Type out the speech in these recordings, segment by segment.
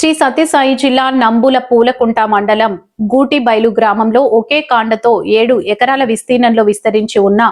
శ్రీ సత్యసాయి జిల్లా నంబుల పూలకుంట మండలం గూటిబైలు గ్రామంలో ఒకే కాండతో ఏడు ఎకరాల విస్తీర్ణంలో విస్తరించి ఉన్న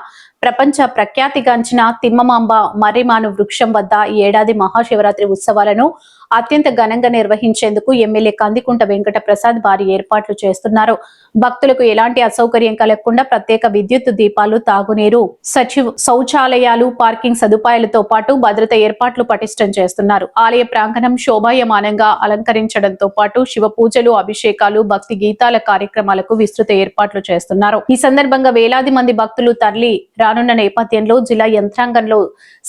ప్రపంచ ప్రఖ్యాతిగాంచిన తిమ్మమాంబ మర్రిమాను వృక్షం వద్ద ఈ ఏడాది మహాశివరాత్రి ఉత్సవాలను అత్యంత ఘనంగా నిర్వహించేందుకు ఎమ్మెల్యే కందికుంట వెంకట ప్రసాద్ భారీ ఏర్పాట్లు చేస్తున్నారు. భక్తులకు ఎలాంటి అసౌకర్యం కలగకుండా ప్రత్యేక విద్యుత్ దీపాలు తాగునీరు సచివ్ శౌచాలయాలు పార్కింగ్ సదుపాయాలతో పాటు భద్రత ఏర్పాట్లు పటిష్టం చేస్తున్నారు. ఆలయ ప్రాంగణం శోభాయమానంగా అలంకరించడంతో పాటు శివ పూజలు అభిషేకాలు భక్తి గీతాల కార్యక్రమాలకు విస్తృత ఏర్పాట్లు చేస్తున్నారు. ఈ సందర్భంగా వేలాది మంది భక్తులు తరలి రానున్న నేపథ్యంలో జిల్లా యంత్రాంగంలో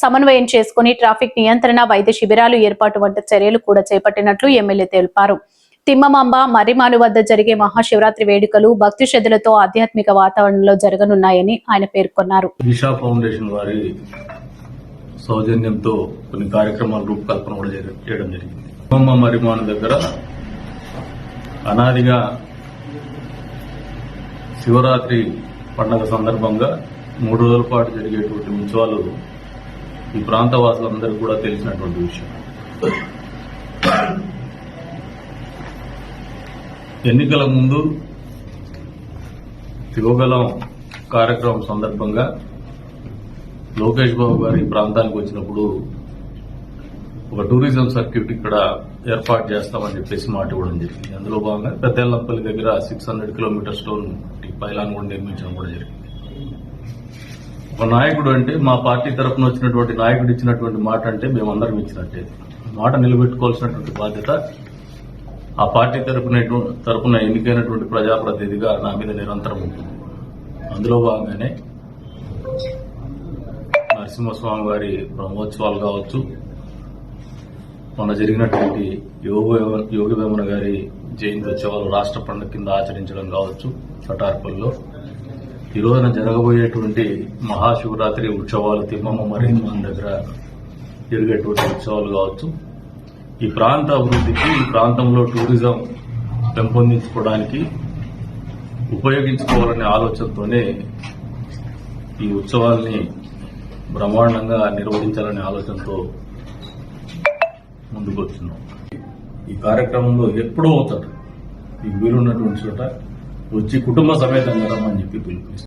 సమన్వయం చేసుకుని ట్రాఫిక్ నియంత్రణ వైద్య శిబిరాలు ఏర్పాటు వంటి చర్యలు కూడా చేపట్టినట్లు ఎమ్మెల్యే తెలిపారు. తిమ్మమాంబ మర్రిమాను వద్ద జరిగే మహాశివరాత్రి వేడుకలు భక్తి శ్రద్ధలతో ఆధ్యాత్మిక వాతావరణంలో జరగనున్నాయని ఆయన పేర్కొన్నారు. దిశా ఫౌండేషన్ వారి సౌజన్యంతో కొన్ని కార్యక్రమాల రూపకల్పన కూడా చేయడం జరిగింది. తిమ్మమ్మ మరిమాను దగ్గర అనాదిగా శివరాత్రి పండుగ సందర్భంగా మూడు రోజుల పాటు జరిగేటువంటి ఉత్సవాలు ఈ ప్రాంత వాసులందరికీ కూడా తెలిసినటువంటి విషయం. ఎన్నికల ముందు యువగలం కార్యక్రమం సందర్భంగా లోకేష్ బాబు గారు ఈ ప్రాంతానికి వచ్చినప్పుడు ఒక టూరిజం సర్క్యూట్ ఇక్కడ ఏర్పాటు చేస్తామని చెప్పేసి మాట ఇవ్వడం జరిగింది. అందులో భాగంగా పెద్దెల్లంపల్లి దగ్గర సిక్స్ హండ్రెడ్ కిలోమీటర్స్లో పైలాన్ కూడా నిర్మించడం కూడా జరిగింది. ఒక నాయకుడు అంటే మా పార్టీ తరఫున వచ్చినటువంటి నాయకుడు ఇచ్చినటువంటి మాట అంటే మేమందరం ఇచ్చినట్టే. మాట నిలబెట్టుకోవాల్సినటువంటి బాధ్యత ఆ పార్టీ తరపున తరపున ఎన్నికైనటువంటి ప్రజాప్రతినిధిగా నా మీద నిరంతరం ఉంటుంది. అందులో భాగంగానే నరసింహస్వామి వారి బ్రహ్మోత్సవాలు కావచ్చు మొన్న జరిగినటువంటి యోగ యోగి వేమన గారి జయంతి ఉత్సవాలు రాష్ట్ర పండుగ కింద ఆచరించడం కావచ్చు చటార్పల్లో ఈ రోజున జరగబోయేటువంటి మహాశివరాత్రి ఉత్సవాలు తిమ్మమ్మ మరి మన దగ్గర జరిగేటువంటి ఉత్సవాలు కావచ్చు. ఈ ప్రాంత అభివృద్ధికి ఈ ప్రాంతంలో టూరిజం పెంపొందించుకోవడానికి ఉపయోగించుకోవాలనే ఆలోచనతోనే ఈ ఉత్సవాల్ని బ్రహ్మాండంగా నిర్వహించాలనే ఆలోచనతో ముందుకు వచ్చినాం ఈ కార్యక్రమంలో ఎప్పుడూ అవుతారు మీకు వీలున్నటువంటి చోట వచ్చి కుటుంబ సమేతంగా రమ్మని చెప్పి పిలుపునిస్తాం.